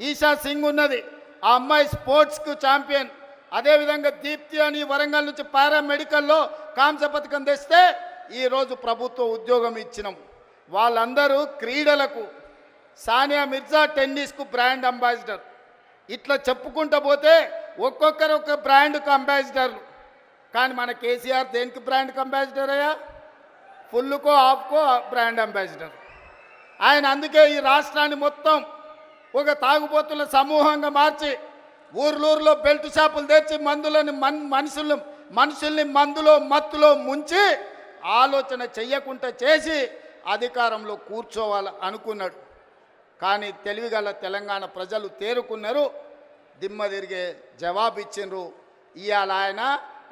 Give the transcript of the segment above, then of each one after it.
ఈషా సింగ్ ఉన్నది. ఆ అమ్మాయి స్పోర్ట్స్కు ఛాంపియన్. అదేవిధంగా దీప్తి అని వరంగల్ నుంచి పారామెడికల్లో కాంస్య పథకం తెస్తే ఈరోజు ప్రభుత్వ ఉద్యోగం ఇచ్చినాం. వాళ్ళందరూ క్రీడలకు సానియా మిర్జా టెన్నిస్కు బ్రాండ్ అంబాసిడర్. ఇట్లా చెప్పుకుంటూ పోతే ఒక్కొక్కరు ఒక బ్రాండ్కు అంబాసిడర్లు. కానీ మన కేసీఆర్ దేనికి బ్రాండ్కి అంబాసిడర్ అయ్యా? ఫుల్కో ఆఫ్కో బ్రాండ్ అంబాసిడర్. ఆయన అందుకే ఈ రాష్ట్రాన్ని మొత్తం ఒక తాగుబోతుల సమూహంగా మార్చి ఊర్లూరులో బెల్ట్ షాపులు తెచ్చి మందులని మన్ మనుషులు మనుషుల్ని మందులో మత్తులో ముంచి ఆలోచన చెయ్యకుండా చేసి అధికారంలో కూర్చోవాలి అనుకున్నాడు. కానీ తెలివిగల తెలంగాణ ప్రజలు తేరుకున్నారు. దిమ్మ తిరిగే జవాబు ఇచ్చిండ్రు. ఇవాళ ఆయన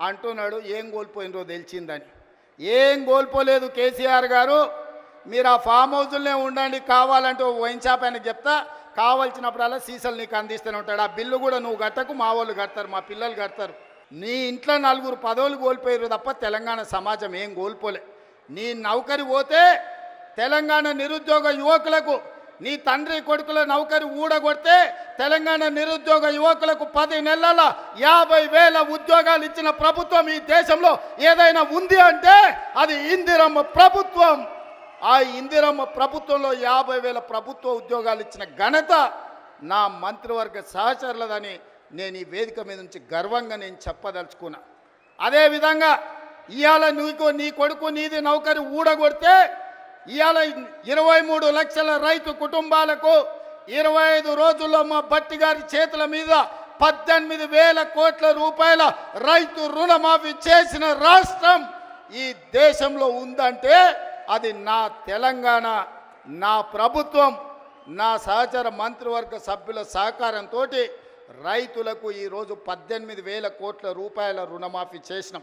అంటున్నాడు ఏం కోల్పోయినరో తెలిసిందని. ఏం కోల్పోలేదు కేసీఆర్ గారు. మీరు ఆ ఫామ్ హౌజుల్నే ఉండండి కావాలంటే ఓ వైన్ షాప్ అని చెప్తా. కావలసినప్పుడల్లా సీసలు నీకు అందిస్తూనే ఉంటాడు. ఆ బిల్లు కూడా నువ్వు కట్టకు మా వాళ్ళు కడతారు మా పిల్లలు కడతారు. నీ ఇంట్లో నలుగురు పదవులు కోల్పోయారు తప్ప తెలంగాణ సమాజం ఏం కోల్పోలే. నీ నౌకరి పోతే తెలంగాణ నిరుద్యోగ యువకులకు నీ తండ్రి కొడుకుల నౌకరి ఊడగొడితే తెలంగాణ నిరుద్యోగ యువకులకు పది నెలల యాభై వేల ఉద్యోగాలు ఇచ్చిన ప్రభుత్వం ఈ దేశంలో ఏదైనా ఉంది అంటే అది ఇందిరమ్మ ప్రభుత్వం. ఆ ఇందిరమ్మ ప్రభుత్వంలో యాభై వేల ప్రభుత్వ ఉద్యోగాలు ఇచ్చిన ఘనత నా మంత్రివర్గ సహచరులదని నేను ఈ వేదిక మీద నుంచి గర్వంగా నేను చెప్పదలుచుకున్నా. అదేవిధంగా ఇవాళ నీకు నీ కొడుకు నీది నౌకరి ఊడగొడితే ఇవాళ ఇరవై మూడు లక్షల రైతు కుటుంబాలకు ఇరవై ఐదు రోజుల్లో మా బట్టి గారి చేతుల మీద పద్దెనిమిది వేల కోట్ల రూపాయల రైతు రుణమాఫీ చేసిన రాష్ట్రం ఈ దేశంలో ఉందంటే అది నా తెలంగాణ నా ప్రభుత్వం నా సహచర మంత్రివర్గ సభ్యుల సహకారంతో రైతులకు ఈరోజు పద్దెనిమిది వేల కోట్ల రూపాయల రుణమాఫీ చేసినాం.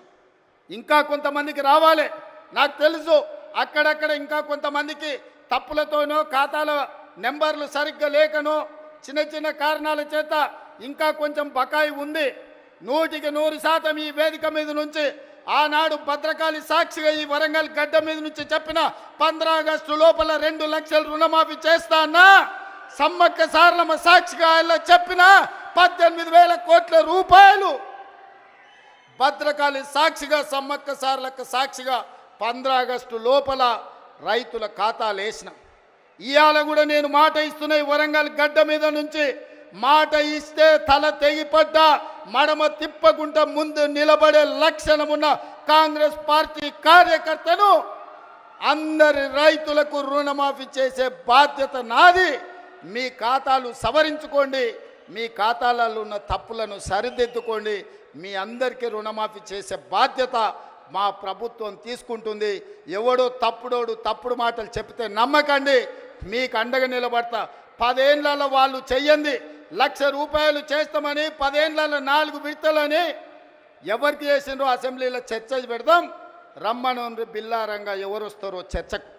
ఇంకా కొంతమందికి రావాలి నాకు తెలుసు. అక్కడక్కడ ఇంకా కొంతమందికి తప్పులతోనో ఖాతాల నెంబర్లు సరిగ్గా లేకనో చిన్న చిన్న కారణాల చేత ఇంకా కొంచెం బకాయి ఉంది. నూటికి నూరు శాతం ఈ వేదిక మీద నుంచి ఆనాడు భద్రకాళి సాక్షిగా ఈ వరంగల్ గడ్డ మీద నుంచి చెప్పిన పంద్రా ఆగస్టు లోపల రెండు లక్షల రుణమాఫీ చేస్తా అన్నా సమ్మక్క సారలమ్మ సాక్షిగా ఇలా చెప్పిన పద్దెనిమిది వేల కోట్ల రూపాయలు. భద్రకాళి సాక్షిగా సమ్మక్క సార్లక్క సాక్షిగా పంద్రా ఆగస్టు లోపల రైతుల ఖాతాలు వేసిన. ఇవాళ కూడా నేను మాట ఇస్తున్న ఈ వరంగల్ గడ్డ మీద నుంచి మాట ఇస్తే తల తెగిపడ్డా మడమ తిప్పకుండా ముందు నిలబడే లక్షణమున్న కాంగ్రెస్ పార్టీ కార్యకర్తను అందరి రైతులకు రుణమాఫీ చేసే బాధ్యత నాది. మీ ఖాతాలు సవరించుకోండి. మీ ఖాతాలలో ఉన్న తప్పులను సరిదిద్దుకోండి. మీ అందరికీ రుణమాఫీ చేసే బాధ్యత మా ప్రభుత్వం తీసుకుంటుంది. ఎవడో తప్పుడోడు తప్పుడు మాటలు చెప్తే నమ్మకండి. మీకు అండగా నిలబడతా. పదేళ్ళలో వాళ్ళు చెయ్యండి. లక్ష రూపాయలు చేస్తామని పదేండ్లలో నాలుగు విడతలని ఎవరికి చేసిండ్రో అసెంబ్లీలో చర్చ పెడదాం. రమ్మను బిల్లారంగా ఎవరు వస్తారో చర్చకు.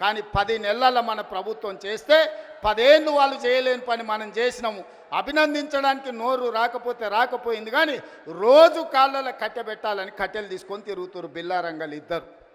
కానీ పది నెలల మన ప్రభుత్వం చేస్తే పదేళ్ళు వాళ్ళు చేయలేని పని మనం చేసినాము. అభినందించడానికి నోరు రాకపోతే రాకపోయింది కానీ రోజు కాళ్ళలో కట్టె పెట్టాలని కట్టెలు తీసుకొని తిరుగుతారు బిల్లారంగాలు ఇద్దరు.